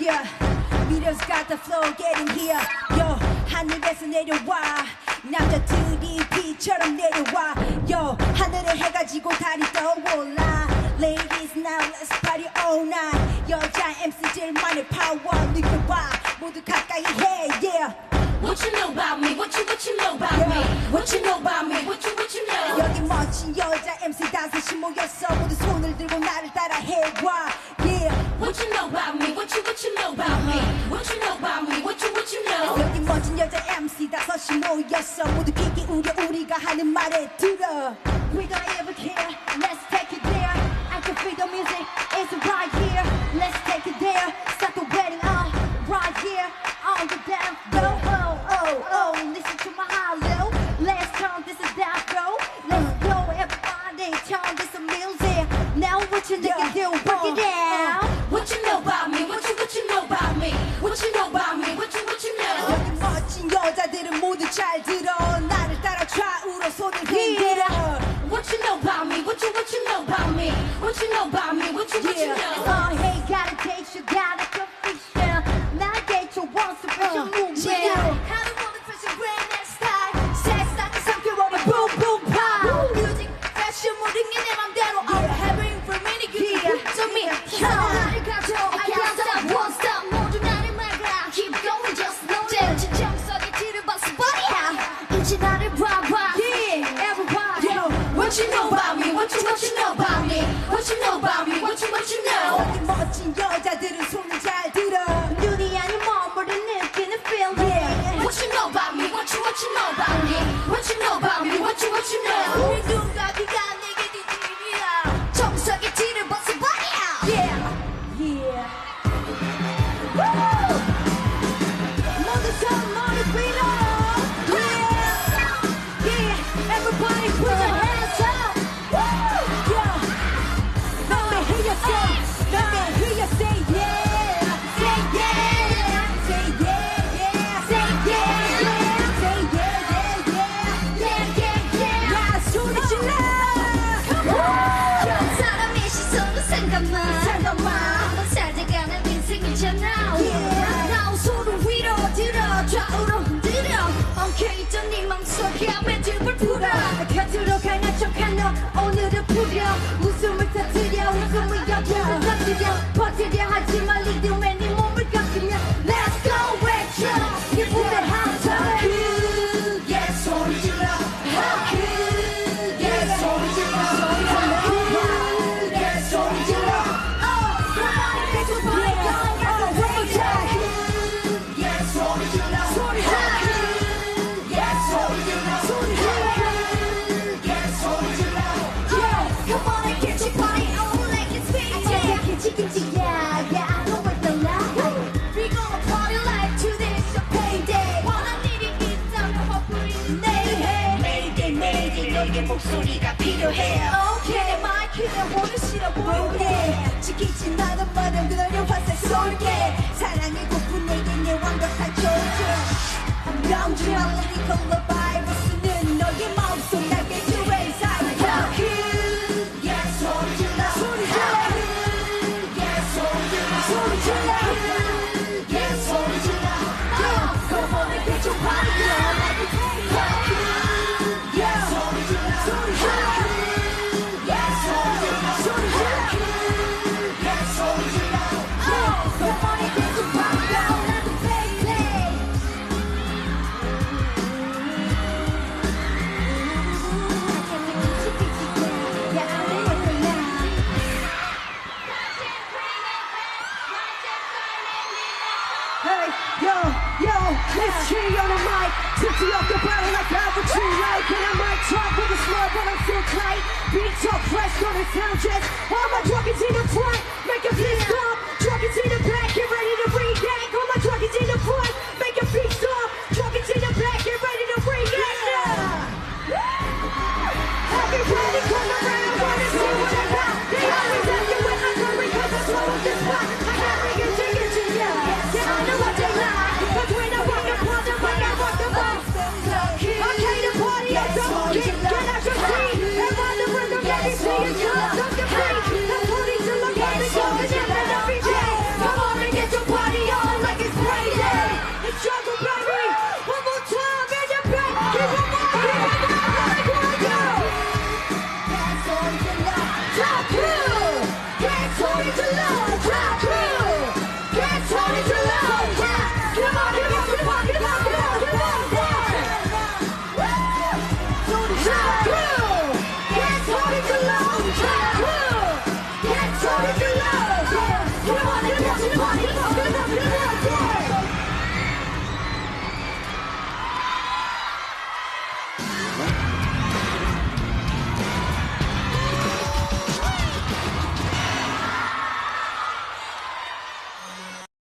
yeah. Leaders got the flow getting here. Yo, 하늘에서 내려와. 남자들이 비처럼 내려와. Yo, 하늘을 해가 지고 달이 떠올라. Ladies now let's party all night. 여자 MC들만의 파워 느껴봐. 모두 가까이 해, yeah. What you know about me? What you what you know about me? What you know about me? What you what you know? 여기 멋진 여자 MC 다섯이 모였어. 모두 손을 들고 나를 따라 해와. Yeah. What you know about me? What you what you know about me? What you know about me? What you what you know? 여기 멋진 여자 MC 다섯이 모였어 모두 귀 기울여 우리가 하는 말에 들어 We don't ever care, let's take it there I can feel the music, it's right here Let's take it there, start the wedding on Right here, on the down Go, oh, oh, oh, listen to my hollow Let's turn this is down, bro Let's go, everybody, turn this to music Now what you nigga do, 여자들은 모두 잘 들어 나를 따라 좌우로 손을 흔들어 What you know about me? What you what you know about me? What you know about me? What you what you Yeah. know? Oh, hey, got a taste, you got a conviction. 나게 좋아, special movement. yeah. 하루 모두 fashion brand and style. 세상을 삼켜버려, boom, boom, pow. Music, fashion, 모든 게 내 맘대로. I'm having for many good to me. What you know about me? What you what you know about me? What you know about me? What you what you know? 나의 목소리가 필요해. Okay. my 기대호를 실어볼게. 지키지 않은 말은 그널 화살 쏠게. Hey, yo, yo, it's G on the mic. Tipsy off the bottle like I would you like. And I might talk with a slur, but I'm still tight. Beat talk fresh on the sound check. All my drunkies in the front, make a beat stop. is in the back, get ready to read back. All my drunkies in the front, make a beat stop. is in the back, get ready to read back. Yeah. Everybody come around.